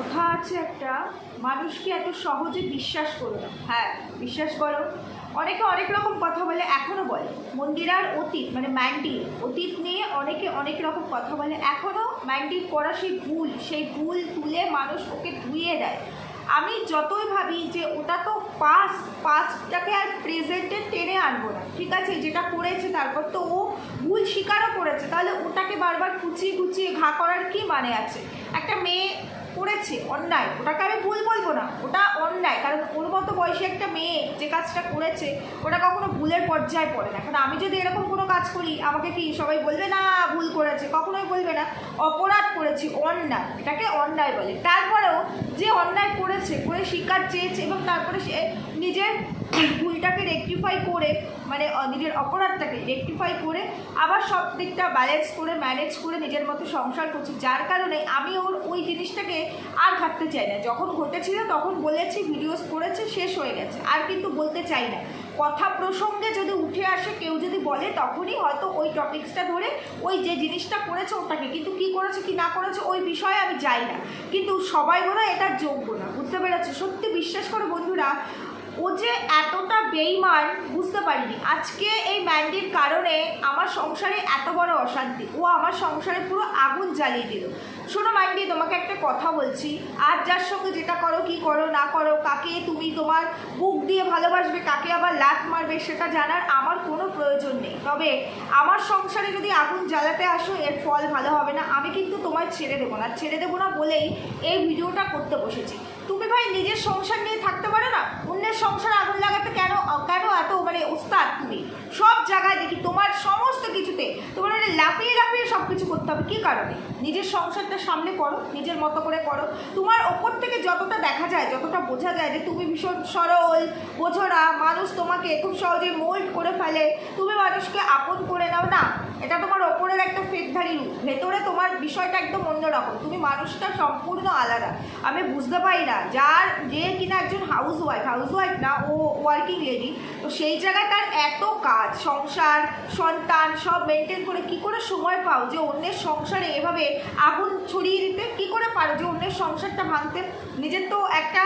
কথা আছে একটা, মানুষকে এত সহজে বিশ্বাস করো না। হ্যাঁ বিশ্বাস করো। অনেকে অনেক রকম কথা বলে এখনও বলে। মন্দিরার অতীত মানে ম্যান্ডির অতীত নিয়ে অনেকে অনেক রকম কথা বলে। এখনও ম্যান্ডির করা সেই ভুল সেই ভুল তুলে মানুষ ওকে ধুয়ে দেয়। আমি যতই ভাবি যে ওটা তো পাস পাসটাকে আর প্রেজেন্টে টেনে আনব না, ঠিক আছে? যেটা করেছে তারপর তো ও ভুল স্বীকারও করেছে, তাহলে ওটাকে বারবার কুচিয়ে কুচিয়ে ঘা করার কি মানে আছে? একটা মেয়ে করেছে, অন্যায়। ওটাকে আমি ভুল বলব না। ওটা অন্যায়। কারণ ওর মতো বয়সী একটা মেয়ে যে কাজটা করেছে, ওটা কখনো ভুলের পর্যায়ে পড়ে না। কারণ আমি যদি এরকম কোনো কাজ করি, আমাকে কি সবাই বলবে, না, ভুল করেছে কখনোই বলবে না। অপরাধ করেছি, অন্যায়। এটাকে অন্যায় বলে। তারপরেও যে অন্যায় করেছে, করে শিকার চেয়েছে এবং তারপরে সে নিজের ভুলটাকে রেকটিফাই করে মানে নিজের অপরাধটাকে রেকটিফাই করে, আবার সব দিকটা ব্যালেন্স করে ম্যানেজ করে নিজের মতো সংসার করছি। যার কারণে আমি ওর ওই জিনিসটাকে আর ঘাটতে চাই না। যখন ঘটেছিল তখন বলেছি ভিডিওস করেছে, শেষ হয়ে গেছে। আর কিন্তু বলতে চাই না। কথা প্রসঙ্গে যদি উঠে আসে, কেউ যদি বলে, তখনই হয়তো ওই টপিক্সটা ধরে ওই যে জিনিসটা করেছে ওটাকে। কিন্তু কি করেছে, কি না করেছে, ওই বিষয়ে আমি যাই না। কিন্তু সবাই বলে এটার যোগ্য না। বুঝতে পেরেছে? সত্যি বিশ্বাস করো বন্ধুরা ও যে এতটা বেইমান, বুঝতে পারিনি। আজকে এই ম্যান্ডির কারণে আমার সংসারে এত বড় অশান্তি। ও আমার সংসারে পুরো আগুন জ্বালিয়ে দিল। শোনো ম্যান্ডি, তোমাকে একটা কথা বলছি। আর যার সঙ্গে যেটা করো, কি করো, না করো, কাকে তুমি তোমার বুক দিয়ে ভালোবাসবে, কাকে আবার লাত মারবে, সেটা জানার আমার কোনো প্রয়োজন নেই। তবে আমার সংসারে যদি আগুন জ্বালাতে আসো, এর ফল ভালো হবে না। আমি কিন্তু তোমায় ছেড়ে দেবো না। ছেড়ে দেবো না বলেই এই ভিডিওটা করতে বসেছি। তুমি ভাই নিজের সংসার নিয়ে থাকতে পারো না? অন্যের সংসার আগুন লাগাতে কেন কেন এত মানে ওস্তাদ তুমি? সব জায়গায় দেখি তোমার সমস্ত কিছুতে তোমার মানে লাফিয়ে লাফিয়ে সব কিছু করতে হবে। কী কারণে? নিজের সংসারটা সামনে করো, নিজের মতো করে করো। তোমার ওপর থেকে যতটা দেখা যায়, যতটা বোঝা যায় যে তুমি ভীষণ সরল, বোঝো না, মানুষ তোমাকে খুব সহজে মোল্ড করে ফেলে। তুমি মানুষকে আপন করে নাও না। এটা তোমার ওপরের একটা ফেকধারী রূপ। ভেতরে তোমার বিষয়টা একদম অন্যরকম। তুমি মানুষটা সম্পূর্ণ আলাদা। আমি বুঝতে পারি না যার যে কিনা একজন হাউস ওয়াইফ হাউস ওয়াইফ না, ও ওয়ার্কিং লেডি তো সেই জায়গায় তার এত কাজ, সংসার, সন্তান, সব মেনটেন করে কি করে সময় পাও যে অন্যের সংসারে এভাবে আগুন ছড়িয়ে দিতে? কি করে পারো যে অন্যের সংসারটা ভাঙতে? নিজের তো একটা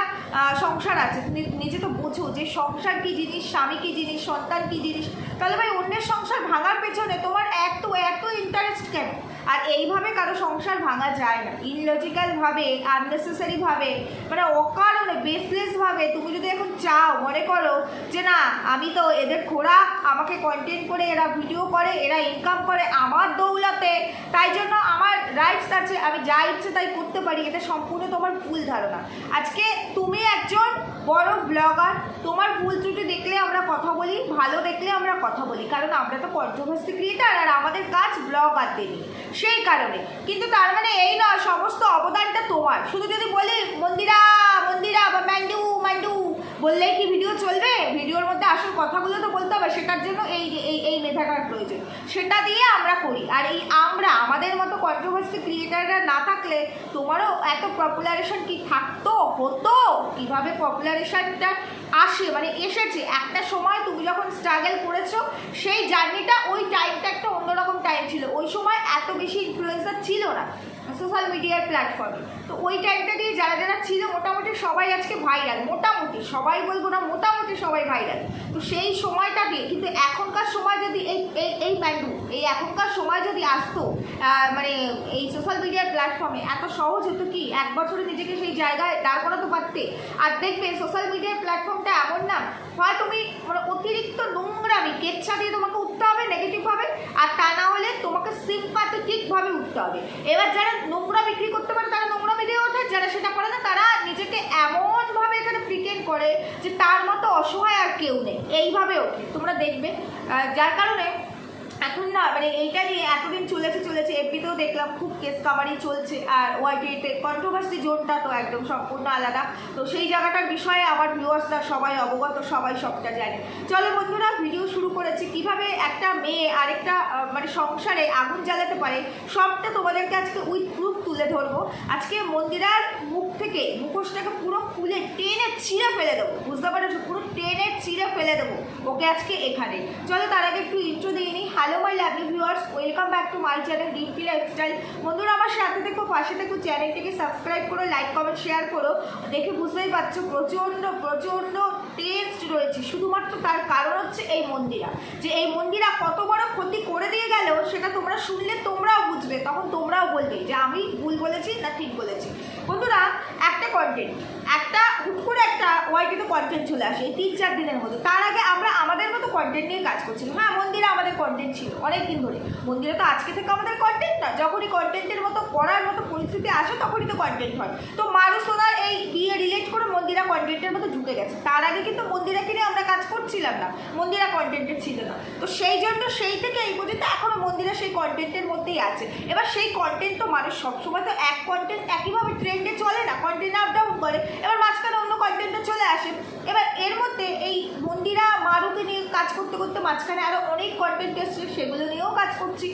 সংসার আছে। নিজে তো বোঝো যে সংসার কি জিনিস, স্বামী কি জিনিস, সন্তান কি জিনিস? তাহলে ভাই অন্যের সংসার ভাঙার পেছনে তোমার এত এত ইন্টারেস্ট কেন? আর এইভাবে কারও সংসার ভাঙা যায় না। ইনলজিক্যালভাবে আননেসেসারিভাবে মানে অকারণে বেসলেসভাবে তুমি যদি এখন চাও, মনে করো যে না, আমি তো এদের খোরাক, আমাকে কন্টেন্ট করে, এরা ভিডিও করে, এরা ইনকাম করে আমার দৌলতে, তাই জন্য রাইটস আছে, আমি যা ইচ্ছে তাই করতে পারি, এটা সম্পূর্ণ তোমার ভুল ধারণা। আজকে তুমি একজন বড় ব্লগার তোমার ভুল ত্রুটি দেখলে আমরা কথা বলি, ভালো দেখলে আমরা কথা বলি, কারণ আমরা তো কন্ট্রোভার্সি ক্রিয়েটার আর আমাদের কাজ ব্লগ আর দেনি সেই কারণে। কিন্তু তার মানে এই নয়, সমস্ত অবদানটা তোমার। শুধু যদি বলি, মন্দিরা মন্দিরা বা ম্যান্ডু ম্যান্ডু বললেই কি ভিডিও চলবে? ভিডিওর মধ্যে আসল কথাগুলো তো বলতে হবে, সেটার জন্য এই এই এই মেধাটার প্রয়োজন। সেটা দিয়ে আমরা করি। আর এই আমরা, আমাদের মতো কন্ট্রোভার্সি ক্রিয়েটাররা না থাকলে তোমারও এত পপুলারেশন কি থাকতো, হতো? কীভাবে পপুলারেশনটা আসে? মানে এসেছে। একটা সময় তুমি যখন স্ট্রাগল করেছ, সেই জার্নিটা ওই টাইমটা একটা অন্যরকম টাইম ছিল। ওই সময় এত বেশি ইনফ্লুয়েন্সার ছিল না। সোশ্যাল মিডিয়ার প্ল্যাটফর্মে। তো ওই টাইমটা দিয়ে যারা যারা ছিল, মোটামুটি সবাই আজকে ভাইরাল মোটামুটি। সবাই বলব না, মোটামুটি সবাই ভাইরাল তো সেই সময়টা দিয়ে, কিন্তু এখনকার সময় যদি এই এই এই ম্যান্ডু এই এখনকার সময় যদি আসতো মানে এই সোশ্যাল মিডিয়ার প্ল্যাটফর্মে, এত সহজ হতো কি? এক বছরে নিজেকে সেই জায়গায় দাঁড় করাতে পারতে। আর দেখবে, সোশ্যাল মিডিয়ার প্ল্যাটফর্মটা এমন না, হয় তুমি মানে অতিরিক্ত নোংরামি, কেচ্ছা দিয়ে তোমাকে উঠতে হবে নেগেটিভভাবে আর তা না হলে তোমাকে সিম্পাথেটিকভাবে উঠতে হবে। এবার যারা নোংরা বিক্রি করতে পারে, তারা নোংরা মিলিয়ে ওঠে যারা সেটা করে না, তারা নিজেকে এমনভাবে এখানে প্রিটেন্ড করে যে তার মতো অসহায় আর কেউ নেই। এইভাবে ওঠে। তোমরা দেখবে যার কারণে এখন না মানে এইটা নিয়ে এতদিন চলেছে চলেছে এফবিতেও দেখলাম খুব কেস কামারি চলছে, আর ওয়াইটিতে কন্ট্রোভার্সি জোনটা তো একদম সম্পূর্ণ আলাদা। তো সেই জায়গাটার বিষয়ে আমার ভিউয়ার্সরা সবাই অবগত, সবাই সবটা জানে। চলো বন্ধুরা ভিডিও শুরু করেছি। কীভাবে একটা মেয়ে আরেকটা মানে সংসারে আগুন জ্বালাতে পারে, সবটা তোমাদেরকে আজকে উইথ প্রুফ তুলে তুলে ধরবো। আজকে মন্দিরার মুখ থেকে মুখোশটাকে পুরো খুলে টেনে ছিঁড়ে ফেলে দেবো। বুঝতে পারছ? পুরো টেনে ছিঁড়ে ফেলে দেবো ওকে আজকে এখানে। চলো তার আগে একটু ইন্ট্রো দিয়ে নিই। Hello my lovely viewers, welcome back to my channel Dimpi lifestyle. বন্ধুরা, আমার সাথে থেকো পাশে থেকো চ্যানেলটিকে সাবস্ক্রাইব করো, লাইক, কমেন্ট, শেয়ার করো। দেখে বুঝতেই পারছ, প্রচণ্ড প্রচণ্ড টেস্ট রয়েছে। শুধুমাত্র তার কারণ হচ্ছে এই মন্দিরা। যে এই মন্দিরা কত বড় ক্ষতি করে দিয়ে গেলেও সেটা তোমরা শুনলে তোমরাও বুঝবে। তখন তোমরাও বলবে যে আমি ভুল বলেছি না ঠিক বলেছি। বন্ধুরা, একটা কন্টেন্ট একটা, হুট করে একটা ওয়াইটিতে কন্টেন্ট চলে আসে তিন চার দিনের মধ্যে। তার আগে আমরা আমাদের মতো কন্টেন্ট নিয়ে কাজ করছিলাম। হ্যাঁ মন্দিরে আমাদের কন্টেন্ট ছিল অনেক দিন ধরে। মন্দিরে তো আজকে থেকে আমাদের কন্টেন্ট না, যখনই কন্টেন্টের মতো করার মতো পরিস্থিতি আসে, তখনই তো কন্টেন্ট হয়। তো মারুসোনার এই বিয়ে রিলেট করে মন্দিরা কন্টেন্টের মতো ঢুকে গেছে। তার আগে কিন্তু মন্দিরাকে নিয়ে আমরা কাজ করছিলাম না, মন্দিরা কন্টেন্টের ছিল না। তো সেই জন্য সেই থেকে এই পর্যন্ত এখনও মন্দিরা সেই কন্টেন্টের মধ্যেই আছে। এবার সেই কন্টেন্ট তো মানুষ সবসময় তো এক কন্টেন্ট একইভাবে ট্রেন্ডে চলে না কন্টেন্ট আপ ডাউন করে। এবার মাঝখানে অন্য কন্টেন্টও চলে আসে। এবার এর মধ্যে এই মন্দিরা মারুকে নিয়ে কাজ করতে করতে মাঝখানে আরও অনেক কন্টেন্ট এসছে, সেগুলো নিয়েও কাজ করছি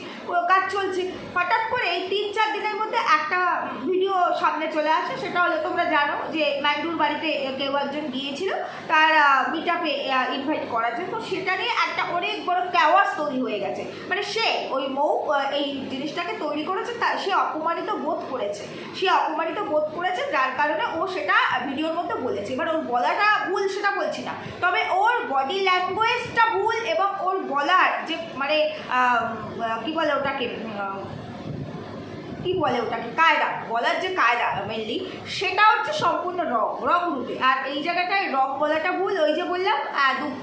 কাজ চলছে। হঠাৎ করে এই তিন চার দিনের মধ্যে একটা ভিডিও সামনে চলে আসে, সেটা হলো তোমরা জানো যে ম্যান্ডুর বাড়িতে কেউ একজন গিয়েছিল, তার মিট আপে ইনভাইট করার জন্য। তো সেটা নিয়ে একটা অনেক বড় ক্যাওয়াস তৈরি হয়ে গেছে। মানে সে, ওই মৌ এই জিনিসটাকে তৈরি করেছে, তা সে অপমানিত বোধ করেছে। সে অপমানিত বোধ করেছে, যার কারণে ও সেটা ভিডিওর মধ্যে বলেছে। এবার ওর বলাটা ভুল সেটা বলছি না। তবে ওর বডি ল্যাঙ্গুয়েজটা ভুল এবং ওর বলার যে মানে কী বলে ওটাকে কি বলে ওটাকে? কায়দা। বলার যে কায়দা মেনলি সেটা হচ্ছে সম্পূর্ণ রং রং রূপে। আর এই জায়গাটায় রং বলাটা ভুল, ওই যে বললাম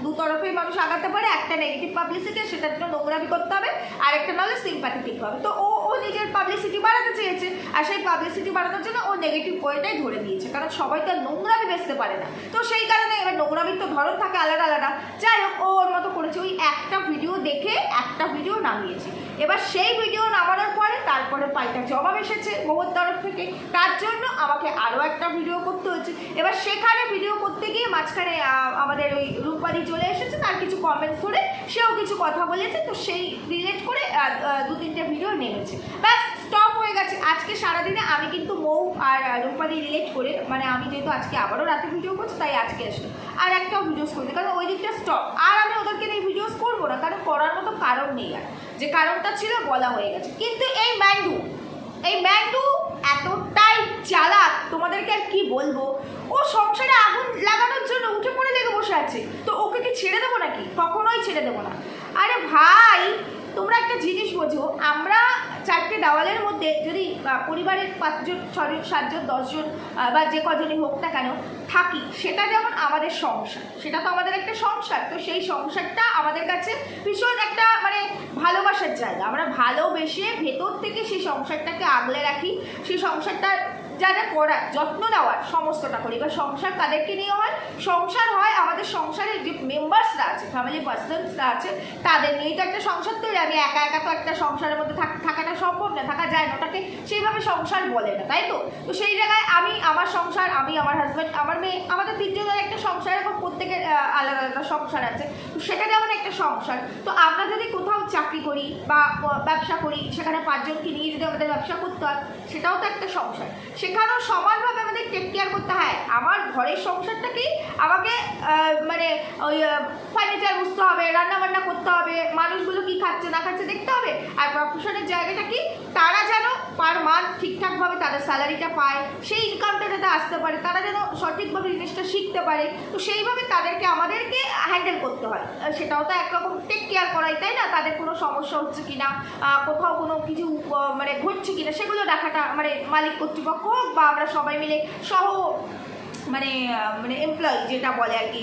দু তরফেই মানুষ আগাতে পারে, একটা নেগেটিভ পাবলিসিটি সেটার জন্য নোংরামি করতে হবে, আর একটা নাহলে সিম্প্যাথেটিক হবে। তো ও ও নিজের পাবলিসিটি বাড়াতে চেয়েছে, আর সেই পাবলিসিটি বাড়ানোর জন্য ও নেগেটিভ ওয়েটাই ধরে নিয়েছে, কারণ সবাই তো আর নোংরামি বেচতে পারে না। তো সেই কারণে এবার নোংরামির তো ধরন থাকে আলাদা আলাদা। যাই হোক, ও ওর মতো করেছে। ওই একটা ভিডিও দেখে একটা ভিডিও নামিয়েছে। এবার সেই ভিডিও নামানোর পরে তারপরে পাল্টা জবাব এসেছে মোমোর তরফ থেকে। তার জন্য আমাকে আরও একটা ভিডিও করতে হয়েছে। এবার সেখানে ভিডিও করতে গিয়ে মাঝখানে আমাদের ওই রূপালি চলে এসেছে, তার কিছু কমেন্টস করে সেও কিছু কথা বলেছে, তো সেই রিলেট করে দু তিনটে ভিডিও নেমেছে। ব্যাস গেছে। আজকে সারাদিনে আমি কিন্তু মৌ আর রূপালি রিলেট করে মানে আমি যেহেতু আজকে আবারও রাতে ভিডিও করছি, তাই আজকে আসলো। আর একটাও ভিডিওস করিনি কারণ ওই দিকটা স্টপ আর আমি ওদেরকে নিয়ে ভিডিওস করব না, কারণ করার মতো কারণ নেই আর। যে কারণটা ছিল, বলা হয়ে গেছে। কিন্তু এই ম্যান্ডু এই ম্যান্ডু এতটাই চালাক, তোমাদেরকে আর কি বলব? ও সংসারে আগুন লাগানোর জন্য উঠে পড়ে লেগে বসে আছে। তো ওকে কি ছেড়ে দেবো নাকি? কখনোই ছেড়ে দেবো না। আরে ভাই তোমরা একটা জিনিস বোঝো, আমরা চারটে দেওয়ালের মধ্যে যদি পরিবারের পাঁচজন, ছজন, সাতজন, দশজন বা যে কজনই হোক না কেন থাকি, সেটা যেমন আমাদের সংসার, সেটা তো আমাদের একটা সংসার, তো সেই সংসারটা আমাদের কাছে ভীষণ একটা মানে ভালোবাসার জায়গা। আমরা ভালোবেসে ভেতর থেকে সেই সংসারটাকে আগলে রাখি, সেই সংসারটা যা যা করার, যত্ন নেওয়ার সমস্তটা করি। এবার সংসার কাদেরকে নিয়ে হয়? সংসার হয় আমাদের সংসারের যে মেম্বার্সরা আছে ফ্যামিলি পার্সনসরা আছে, তাদের নিয়েই তো একটা সংসার তৈরি। আমি একা একা তো একটা সংসারের মধ্যে থাক- থাকাটা সম্ভব না, থাকা যায় না। ওটাকে সেইভাবে সংসার বলে না, তাই তো? তো সেই জায়গায় আমি, আমার সংসার, আমি, আমার হাজব্যান্ড আমার মেয়ে, আমাদের তিনজনের একটা সংসার এখন প্রত্যেকের আলাদা আলাদা সংসার আছে। তো সেটা যেমন একটা সংসার। তো আমরা যদি কোথাও চাকরি করি বা ব্যবসা করি, সেখানে পাঁচজনকে নিয়ে যদি আমাদের ব্যবসা করতে হয়, সেটাও তো একটা সংসার। সেখানেও সমানভাবে আমাদের টেক কেয়ার করতে হয়। আমার ঘরের সংসারটাকেই আমাকে মানে ওই ফার্নিচার বুঝতে হবে রান্নাবান্না করতে হবে মানুষগুলো কি খাচ্ছে না খাচ্ছে দেখতে হবে। আর প্রফেশনের জায়গাটা কি? তারা যেন পার মান্থ ঠিকঠাকভাবে তাদের স্যালারিটা পায় সেই ইনকামটা যাতে আসতে পারে তারা যেন সঠিকভাবে জিনিসটা শিখতে পারে। তো সেইভাবে তাদেরকে আমাদেরকে হ্যান্ডেল করতে হয়। সেটাও তো একরকম টেক কেয়ার করাই তাই না? তাদের কোনো সমস্যা হচ্ছে কিনা? আহ, কোথাও কোনো কিছু মানে ঘটছে কিনা? সেগুলো দেখাটা মানে মালিক কর্তৃপক্ষ হোক বা আমরা সবাই মিলে সহ মানে মানে এমপ্লয়ি যেটা বলে আর কি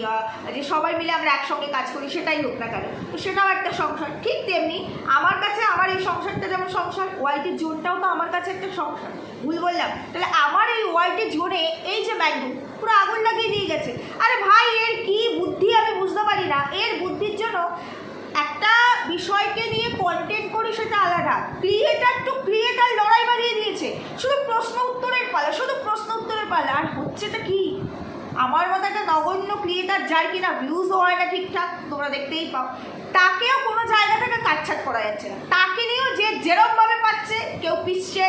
যে সবাই মিলে আমরা একসঙ্গে কাজ করি, সেটাই হোক না কেন। তো সেটাও একটা সংসার। ঠিক তেমনি আমার কাছে আমার এই সংসারটা যেমন সংসার, ওয়াইটি জোনটাও তো আমার কাছে একটা সংসার। ভুল বললাম। তাহলে আমার এই ওয়াইটি জোনে এই যে ম্যান্ডু পুরো আগুন লাগিয়ে দিয়ে গেছে। আরে ভাই, এর কি বুদ্ধি আমি বুঝতে পারি না। এর বুদ্ধির জন্য একটা বিষয়কে নিয়ে কন্টেন্ট করি সেটা আলাদা। ক্রিয়েটার টু ক্রিয়েটার লড়াই বাড়িয়ে দিয়েছে। শুধু প্রশ্ন উত্তরের পালা, শুধু প্রশ্ন উত্তরের পালা। আর হচ্ছে তো কি? আমার মতো একটা নগণ্য ক্রিয়েটার যার কিনা ভিউজ হয় না ঠিকঠাক, তোমরা দেখতেই পাও। তাকেও কোনো জায়গা থেকে কাটছাট করা যাচ্ছে না। তাকে নিয়েও যে যেরকমভাবে পাচ্ছে, কেউ পিসছে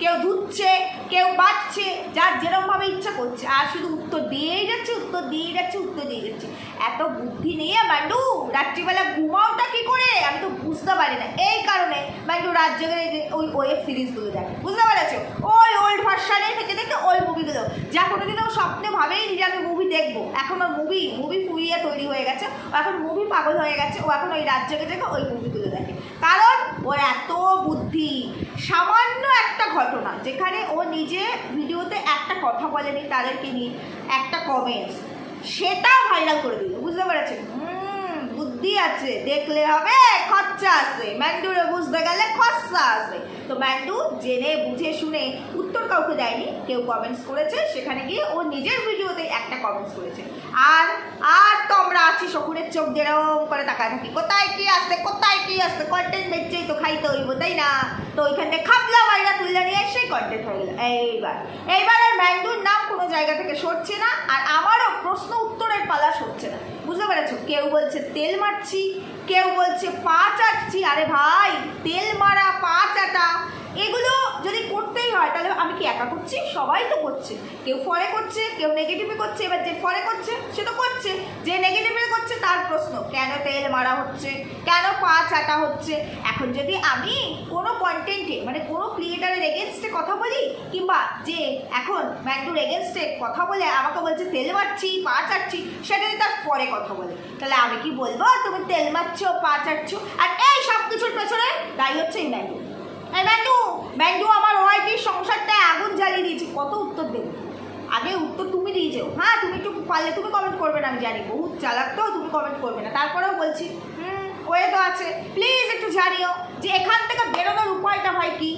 কেউ ধুচ্ছে, কেউ বাচ্ছে, যার যেরকমভাবে ইচ্ছা করছে। আর শুধু উত্তর দিয়েই যাচ্ছে, উত্তর দিয়েই যাচ্ছে, উত্তর দিয়ে যাচ্ছে। এত বুদ্ধি নিয়ে মান্ডু রাত্রিবেলা ঘুমাওটা কি করে? আমি তো বুঝতে পারি না। এই কারণে মান্ডু রাত জেগে ওই ওয়েব সিরিজগুলো দেখে। বুঝতে পেরেছ? ওই ওল্ড ভার্সানে থেকে থেকে ওই মুভিগুলো যা কোনোদিনও স্বপ্নে ভাবেই যে আমি মুভি দেখব। এখন ওর মুভি মুভি ফুরিয়ে তৈরি হয়ে গেছে। ও এখন মুভি পাগল হয়ে গেছে। ও এখন ওই রাত জেগে ওই মুভিগুলো কারণ ওর এত বুদ্ধি। সামান্য একটা ঘটনা, যেখানে ও নিজে ভিডিওতে একটা কথা বলেনি তাদেরকে নিয়ে, একটা কমেন্টস সেটাও ভাইরাল করে দিল, বুঝতে পেরেছেন? বুদ্ধি আছে, দেখলে হবে, খরচা আছে। ম্যান্ডুরে বুঝতে গেলে খরচা আসবে তো ম্যান্ডু জেনে, বুঝে, শুনে উত্তর কাউকে দেয়নি। কেউ কমেন্টস করেছে, সেখানে গিয়ে ও নিজের ভিডিওতে একটা কমেন্টস করেছে। আর আর তো আমরা আছি শকুনের চোখ যেরকম করে তাকায় থাকি। কোথায় কি আসছে কোথায় কি আসতে কন্টেন্ট বেচছেই তো খাইতে হইব, তাই না? তো ওইখান থেকে খাবলা মাইরা তুললে নিয়ে সেই কন্টেন্ট হয়ে গেল। এইবার এইবার আর ম্যান্ডুর নাম কোনো জায়গা থেকে সরছে না, আর আমারও প্রশ্ন উত্তরের পালা সরছে না। বুঝতে পেরেছ? কেউ বলছে তেল মারছি কেউ বলছে পা চাটছি আরে ভাই তেল মারা পা চাটা এগুলো যদি করতেই হয়, তাহলে আমি কি একা করছি? সবাই তো করছে। কেউ ফরে করছে, কেউ নেগেটিভে করছে, এবার যে ফরে করছে, সে তো করছে। যে নেগেটিভে করছে, তার প্রশ্ন, কেন তেল মারা হচ্ছে? কেন পা চাটা হচ্ছে? এখন যদি আমি কোনো কন্টেন্টে মানে কোনো ক্রিয়েটারের এগেনস্টে কথা বলি, কিংবা যে এখন ম্যান্ডুর এগেনস্টে কথা বলে, আমাকে বলছে তেল মারছি, পা চাটছি সেটা তার পরে কথা বলে, তাহলে আমি কি বলব? তুমি তেল মারছো, পা চাটছো, আর এই সব কিছুর পেছনে দায়ী হচ্ছে এই ম্যান্ডু এই ম্যান্ডু আমার ওয়াইটির সংসারটায় আগুন জ্বালিয়ে দিয়েছে। কত উত্তর দেবে? আগে উত্তর তুমি দিয়ে যাও। হ্যাঁ তুমি একটু পারলে তুমি কমেন্ট করবে না, আমি জানি। বহুত চালাক তো, তুমি কমেন্ট করবে না। তারপরেও বলছি, হুম ওয়ে তো আছে। প্লিজ একটু জানিও যে এখান থেকে বেরোনোর উপায়টা ভাই কি?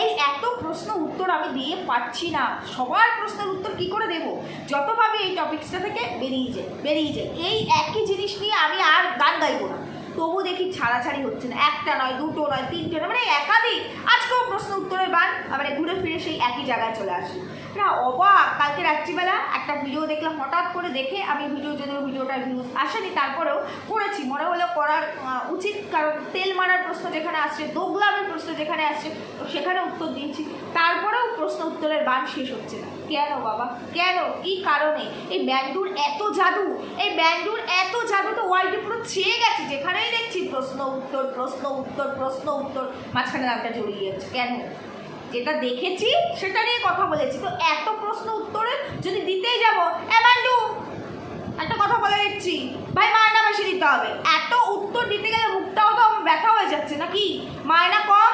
এই এত প্রশ্ন উত্তর আমি দিয়ে পাচ্ছি না। সবার প্রশ্নের উত্তর কি করে দেবো? যত ভাবি এই টপিক্সটা থেকে বেরিয়ে যায় বেরিয়ে যায়। এই একই জিনিস নিয়ে আমি আর গান গাইবো না। তবু দেখি ছাড়াছাড়ি হচ্ছে না। একটা নয়, দুটো নয়, তিনটে নয় মানে একাধিক। আজকেও প্রশ্ন উত্তরের বার। মানে ঘুরে ফিরে সেই একই জায়গায় চলে আসি। না, অবাক। কালকে রাত্রিবেলা একটা ভিডিও দেখলাম, হঠাৎ করে দেখে আমি ভিডিও যদিও ভিডিওটা ভিউজ আসেনি, তারপরেও করেছি। মনে হলো করার উচিত, কারণ তেল মারার প্রশ্ন যেখানে আসছে, দোগলামের প্রশ্ন যেখানে আসছে, তো সেখানে উত্তর দিয়েছি। তারপরেও প্রশ্ন উত্তরের বান শেষ হচ্ছে না। কেন বাবা? কেন? কি কারণে? এই ব্যান্ডুর এত জাদু, এই ব্যান্ডুর এত জাদু তো ওয়ার্ল্ডে পুরো ছেয়ে গেছে। যেখানেই দেখছি প্রশ্ন উত্তর প্রশ্ন উত্তর প্রশ্ন উত্তর, মাঝখানে নামটা জড়িয়ে যাচ্ছে। কেন? যেটা দেখেছি, সেটা নিয়ে কথা বলেছি। তো এত প্রশ্ন উত্তরে যদি দিতেই যাব অ্যামান্ডু একটা কথা বলে দিচ্ছি। ভাই, মায়না বেশি দিতে হবে। এত উত্তর দিতে গেলে মুখটাও তো ব্যথা হয়ে যাচ্ছে নাকি? মায়না কম,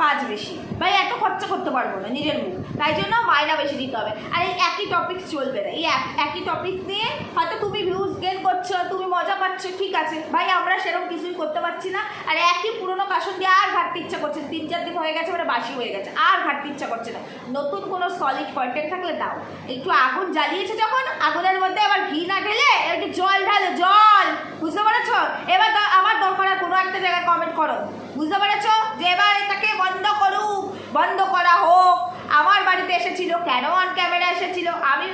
কাজ বেশি। ভাই, এত খরচা করতে পারব না নিজের মুখ। তাই জন্য মায়না বেশি দিতে হবে। আর এই একই টপিক চলবে না। এই এক- একই টপিক নিয়ে হয়তো তুমি ভিউজ গেন করছ, তুমি মজা পাচ্ছ, ঠিক আছে। ভাই, আমরা সেরকম কিছুই করতে পারছি না। আর একই পুরোনো কাশন দিয়ে আর ঘাটতে ইচ্ছা করছে তিন চার দিন হয়ে গেছে মানে বাসি হয়ে গেছে। আর ঘাটতে ইচ্ছা করছে না। নতুন কোনো সলিড কন্টেন্ট থাকলে দাও। একটু আগুন জ্বালিয়েছে যখন, আগুনের মধ্যে আবার ঘি না ঢেলে একটু জল ঢালো। জল! বুঝতে পেরেছ? এবার আমার দরকার কোনো একটা জায়গায় কমেন্ট করো। বুঝতে পেরেছ? যে এবার এটাকে বন্ধ করুক। বন্ধ করা হোক। আমার বাড়িতে এসেছিল, কেন অন ক্যামেরা এসেছিল? আমি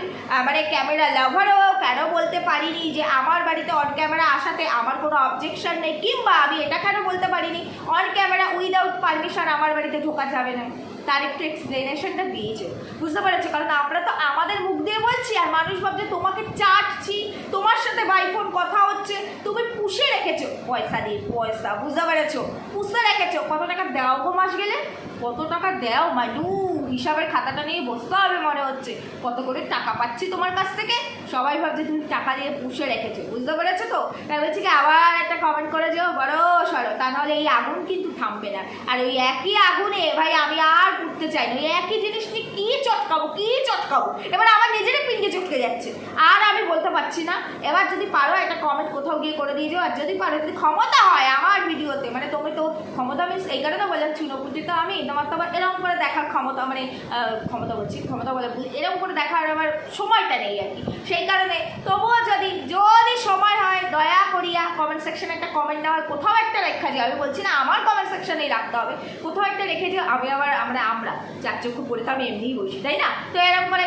মানে ক্যামেরা লাভারও কেন বলতে পারিনি যে আমার বাড়িতে অন ক্যামেরা আসাতে আমার কোনো অবজেকশন নেই, কিংবা আমি এটা কেন বলতে পারিনি? অন ক্যামেরা উইদাউট পারমিশন আমার বাড়িতে ঢোকা যাবে না। তার একটু এক্সপ্লেনেশনটা দিয়েছে। বুঝতে পেরেছ? কারণ আমরা তো আমাদের মুখ দিয়ে বলছি, আর মানুষ ভাবছে তোমাকে চাটছি, তোমার সাথে বাইফোন কথা হচ্ছে, তুমি পুষে রেখেছো। পয়সা দিয়ে পয়সা, বুঝতে পেরেছ? পুষে রেখেছো। কত টাকা দাও গো মাস গেলে? কত টাকা দাও মাডু হিসাবের খাতাটা নিয়ে বসতে হবে মনে হচ্ছে। কত করে টাকা পাচ্ছি তোমার কাছ থেকে? সবাই ভাবছে তুমি টাকা দিয়ে পুষে রেখেছো, বুঝতে পেরেছ তো? তাই বলছি কি, আবার একটা কমেন্ট করে যেও, বড় সরো, তা নাহলে এই আগুন কিন্তু থামবে না। আর ওই একই আগুনে, ভাই, আমি আর পুড়তে চাই না, ওই একই জিনিস নিয়ে কী চটকাবো কী চটকাবো? এবার আমার নিজেরই পিঙ্গে চটকে যাচ্ছে। আর আমি বলতে পারছি না। এবার যদি পারো, একটা কমেন্ট কোথাও গিয়ে করে দিয়ে যাও, আর যদি পারো, যদি ক্ষমতা হয় আমার ভিডিওতে মানে তুমি তো ক্ষমতা মিন্স এই কারণে বলে চুনোপুটি তো আমি, তোমার তো আবার এরকম করে দেখার ক্ষমতা মানে ক্ষমতা বলছি, ক্ষমতা বলে। এরকম করে দেখার আমার সময়টা নেই আর কি। সেই কারণে তবুও যদি যদি সময় হয়, দয়া করিয়া কমেন্ট সেকশনে একটা কমেন্ট দেওয়ার কোথাও একটা রেখা দিও। আমি বলছি না, আমার কমেন্ট সেকশনেই রাখতে হবে। কোথাও একটা রেখে দিও, আমি আবার আমরা আমরা চার চক্ষু পড়ে তো আমি এমনিই বসি, তাই না? তো এরকম করে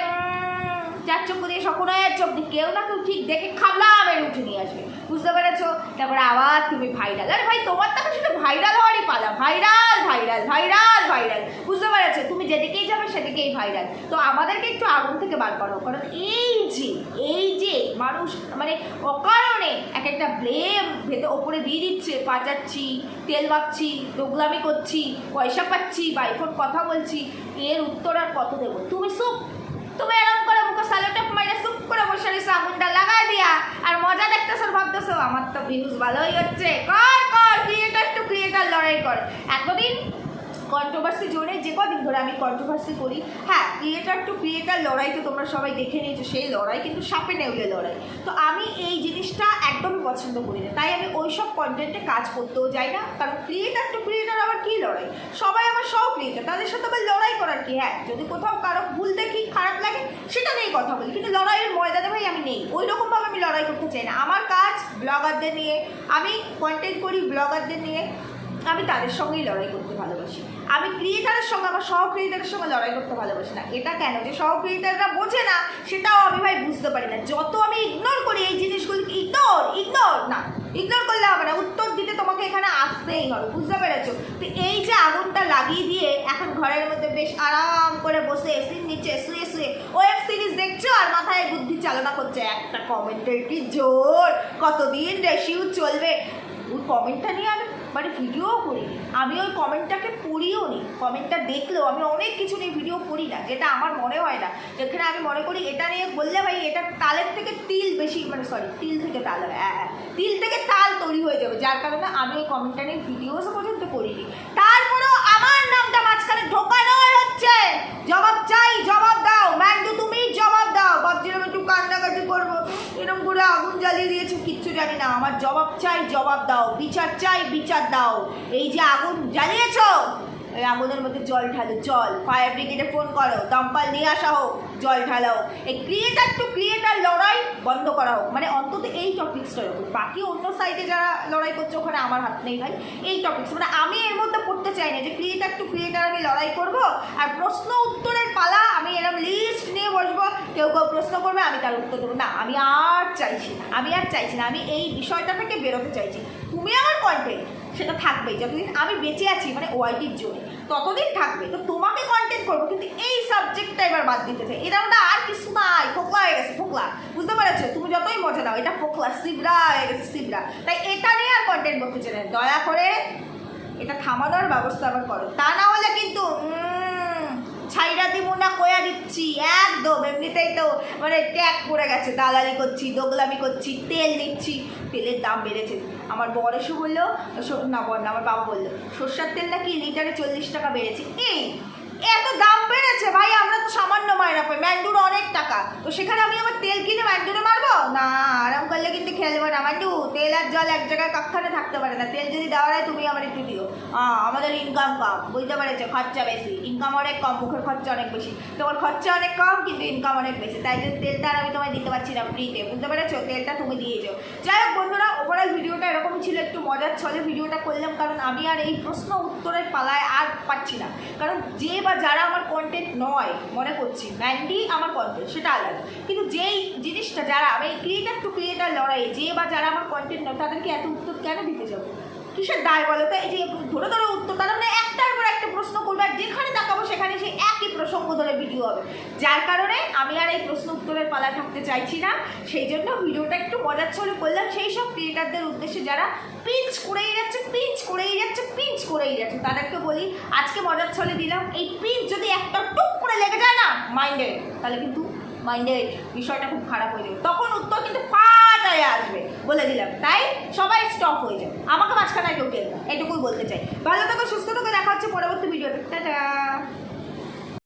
চার চক্ষু দিয়ে সকলের চোখ দিয়ে কেউ না কেউ ঠিক দেখে খাবলা মেরে উঠে নিয়ে আসবে। বুঝতে পেরেছ? তারপরে আবার তুমি ভাইরাল আরে ভাই, তোমার তো শুধু ভাইরাল হওয়ারই পালা। ভাইরাল ভাইরাল ভাইরাল ভাইরাল বুঝতে পেরেছ? তুমি যেদিকেই যাবে সেদিকেই ভাইরাল তো আমাদেরকে একটু আগুন থেকে বার করো। কারণ এই যে এই যে মানুষ মানে অকারণে এক একটা ব্লেম ভেতর ওপরে দিয়ে দিচ্ছে। পাচাচ্ছি, তেল মাখছি দোগলামি করছি, পয়সা পাচ্ছি বাইফোন কথা বলছি। এর উত্তর আর কত দেবো? তুমি সুপ তুমি এরকম সালোটেপ মাইরে সুপ করে বসে রয়েছো আগুনটা লাগাই দিয়া। আর মজা দেখতেছো, ভাবতেছো, আমার তো ভিউজ ভালোই হচ্ছে। কর কর ক্রিয়েটার টু ক্রিয়েটার লড়াই কর। এতদিন কন্ট্রোভার্সি জোনে যে কদিন ধরে আমি কন্ট্রোভার্সি করি হ্যাঁ ক্রিয়েটার টু ক্রিয়েটার লড়াই তো তোমরা সবাই দেখে নিয়েছো, সেই লড়াই কিন্তু সাপে নেউলে লড়াই। তো আমি এই জিনিসটা একদমই পছন্দ করি না। তাই আমি ওই সব কন্টেন্টে কাজ করতেও যাই না। কারণ ক্রিয়েটার টু ক্রিয়েটার আবার সব তাদের সাথে আবার লড়াই করার কি? হ্যাঁ যদি কোথাও কারও ভুল দেখি, খারাপ লাগে, সেটা নিয়ে কথা বলি। কিন্তু লড়াইয়ের ময়দানে ভাই আমি নেই। ওই রকমভাবে আমি লড়াই করতে চাই না। আমার কাজ ব্লগারদের নিয়ে। আমি কন্টেন্ট করি ব্লগারদের নিয়ে। আমি তাদের সঙ্গেই লড়াই করতে ভালোবাসি। আমি ক্রিয়েটারের সঙ্গে, আমার সহ ক্রিয়েটারের সঙ্গে লড়াই করতে ভালোবাসি না। এটা কেন? যে সহ ক্রিয়েটাররা বোঝে না, সেটাও আমি ভাই বুঝতে পারি না। যত আমি ইগনোর করি, এই জিনিসগুলিকে ইগনোর ইগনোর না। ইগনোর করলে হবে না। উত্তর দিতে তোমাকে এখানে আসতেই হবে, বুঝতে পেরেছ? তো এই যে আগুনটা লাগিয়ে দিয়ে এখন ঘরের মধ্যে বেশ আরাম করে বসে এসির নিচে শুয়ে শুয়ে ওয়েব সিরিজ দেখছ? আর মাথায় বুদ্ধি চালনা করছে। একটা কমেন্টের কি জোর? কতদিন রেশিউ চলবে? ওই কমেন্টটা নিয়ে আমি মানে ভিডিও করি আমি ওই কমেন্টটাকে পড়িও নি। কমেন্টটা দেখলেও আমি অনেক কিছু নিয়ে ভিডিও করি না, যেটা আমার মনে হয় না। যেখানে আমি মনে করি এটা নিয়ে বললে ভাই এটা তালের থেকে তিল বেশি মানে সরি তিল থেকে তাল হ্যাঁ হ্যাঁ। তিল থেকে তাল তৈরি হয়ে যাবে, যার কারণে আমি ওই কমেন্টটা নিয়ে ভিডিওসও পর্যন্ত করিনি তারপরেও আমার নামটা মাঝখানে ঢোকানো হচ্ছে। জবাব চাই, জবাব দাও। ম্যান্ডু, তুমি ভাবছিলাম একটু কান্নাকাটি করব, এরকম করে আগুন জ্বালিয়ে দিয়েছ, কিচ্ছু জানি না। আমার জবাব চাই, জবাব দাও। বিচার চাই, বিচার দাও। এই যে আগুন জ্বালিয়েছো আগুনের মধ্যে জল ঢালো, জল। ফায়ার ব্রিগেডে ফোন করো, দমকল নিয়ে আসা হোক, জল ঢালাও। এই ক্রিয়েটার টু ক্রিয়েটার লড়াই বন্ধ করা হোক। মানে অন্তত এই টপিক্সটার উপর বাকি অন্য সাইডে যারা লড়াই করছে, ওখানে আমার হাত নেই ভাই। এই টপিক্স মানে আমি এর মধ্যে পড়তে চাই না যে ক্রিয়েটার টু ক্রিয়েটার আমি লড়াই করব আর প্রশ্ন উত্তরের পালা আমি এরকম লিস্ট নিয়ে বসবো। কেউ কেউ প্রশ্ন করবে, আমি তার উত্তর দেবো। না, আমি আর চাইছি আমি আর চাইছি না। আমি এই বিষয়টা থেকে বেরোতে চাইছি। তুমি আমার কন্টেন্ট সেটা থাকবেই যতদিন আমি বেঁচে আছি মানে ওয়াইটির জন্য ততদিন থাকবে। তো তোমাকে কন্টেন্ট করব, কিন্তু এই সাবজেক্টটা এবার বাদ দিতে চাই। এটা ওটা আর কিছু নাই, ফোকলা হয়ে গেছে, ফোকলা। বুঝতে পেরেছ? তুমি যতই মজা দাও, এটা ফোকলা, সিবরা হয়ে গেছে, সিবরা। তাই এটা নিয়ে আর কন্টেন্ট করতে চাই দয়া করে এটা থামানোর ব্যবস্থা আবার করো। তা না হলে কিন্তু ছাইরা দিব না কয়া দিচ্ছি, একদম। এমনিতেই তো মানে ট্যাগ পড়ে গেছে, দালালি করছি, দোগলামি করছি, তেল নিচ্ছি। তেলের দাম বেড়েছে। আমার বর এসে বলল না বর না, আমার বাবা বলল, সর্ষার তেল নাকি লিটারে চল্লিশ টাকা বেড়েছে। এই, এত দাম বেড়েছে ভাই, আমরা তো সামান্য মায়না পাই ম্যান্ডুর অনেক টাকা। তো সেখানে আমি আমার তেল কিনে ম্যান্ডুরে মারবো? না খেলব না। ম্যান্ডু তেল আর জল এক জায়গায় কক্ষণে থাকতে পারে না। তেল যদি দেওয়া হয় তুমি আমার একটু দিও। আমাদের ইনকাম কম, বুঝতে পেরেছ? খরচা বেশি। ইনকাম অনেক কম, মুখের খরচা অনেক বেশি। তোমার খরচা অনেক কম, কিন্তু ইনকাম অনেক বেশি। তাই জন্য তেলটা আর আমি তোমায় দিতে পারছি না ফ্রিতে বুঝতে পেরেছ? তেলটা তুমি দিয়েছ যাই হোক বন্ধুরা ওভারঅল ভিডিওটা এরকম ছিল, একটু মজার ছলে ভিডিওটা করলাম, কারণ আমি আর এই প্রশ্ন উত্তরের পালায় আর পাচ্ছি না। কারণ যে বা যারা আমার কন্টেন্ট নয়, মনে করছি ম্যান্ডি আমার কন্টেন্ট সেটা আলাদা। কিন্তু যেই জিনিসটা, যারা আমি ক্রিয়েটার টু ক্রিয়েটার লড়াই যে বা যারা আমার কন্টেন্ট নয়, তাদেরকে এত উত্তর কেন দিতে যাব? কিসের দায় বলো তো? এই যে ধরে ধরে উত্তর, তারা মানে একটার পর একটা প্রশ্ন করবে, আর যেখানে তাকাবো সেখানে সেই একই প্রসঙ্গ ধরে ভিডিও হবে। যার কারণে আমি আর এই প্রশ্ন উত্তরের পালা থাকতে চাইছি না। সেই জন্য ভিডিওটা একটু মজার ছলে করলাম। সেই সব ক্রিয়েটারদের উদ্দেশ্যে যারা পিঞ্চ করেই যাচ্ছে পিঞ্চ করেই যাচ্ছে পিঞ্চ করেই যাচ্ছে, তাদেরকে বলি, আজকে মজার ছলে দিলাম। এই পিঞ্চ যদি একটা টুক করে লেগে যায় না মাইন্ডে তাহলে কিন্তু মাইন্ডে বিষয়টা খুব খারাপ হয়ে যাবে। তখন উত্তর কিন্তু ফাটায় আসবে, বলে দিলাম। তাই সবাই স্টপ হয়ে যাবে। আমাকে মাঝখানে কেউ কেউ এটুকুই বলতে চাই। ভালো থাকো, সুস্থ থাকো, দেখা হচ্ছে পরবর্তী ভিডিওতে। টাটা!